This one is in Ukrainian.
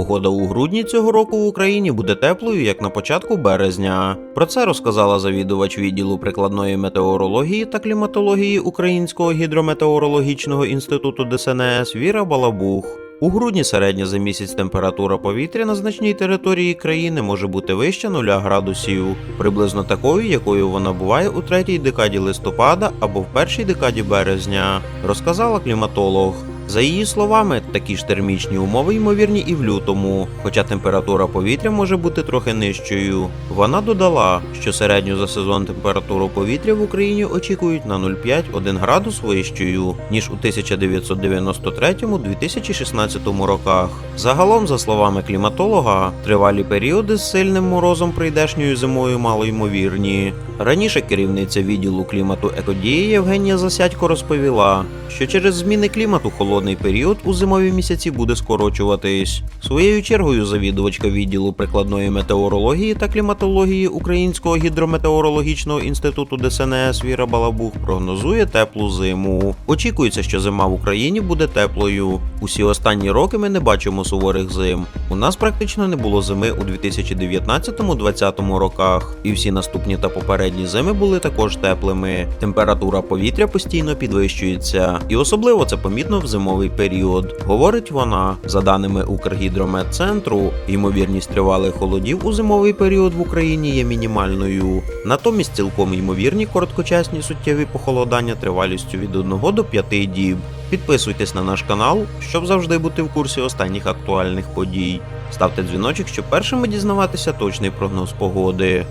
Погода у грудні цього року в Україні буде теплою, як на початку березня. Про це розказала завідувач відділу прикладної метеорології та кліматології Українського гідрометеорологічного інституту ДСНС Віра Балабух. У грудні середня за місяць температура повітря на значній території країни може бути вища 0 градусів, приблизно такою, якою вона буває у третій декаді листопада або в першій декаді березня, розказала кліматолог. За її словами, такі ж термічні умови ймовірні і в лютому, хоча температура повітря може бути трохи нижчою. Вона додала, що середню за сезон температуру повітря в Україні очікують на 0,5-1 градус вищою, ніж у 1993-2016 роках. Загалом, за словами кліматолога, тривалі періоди з сильним морозом прийдешньою зимою малоймовірні. Раніше керівниця відділу клімату екодії Євгенія Засядько розповіла, що через зміни клімату холодний період у зимові місяці буде скорочуватись. Своєю чергою завідувачка відділу прикладної метеорології та кліматології Українського гідрометеорологічного інституту ДСНС Віра Балабух прогнозує теплу зиму. Очікується, що зима в Україні буде теплою. Усі останні роки ми не бачимо суворих зим. У нас практично не було зими у 2019-2020 роках, і всі наступні та попередні зими були також теплими. Температура повітря постійно підвищується, і особливо це помітно в зимовий період. Говорить вона, за даними Укргідрометцентру, ймовірність тривалих холодів у зимовий період в Україні є мінімальною. Натомість цілком ймовірні короткочасні суттєві похолодання тривалістю від 1 до 5 діб. Підписуйтесь на наш канал, щоб завжди бути в курсі останніх актуальних подій. Ставте дзвіночок, щоб першими дізнаватися точний прогноз погоди.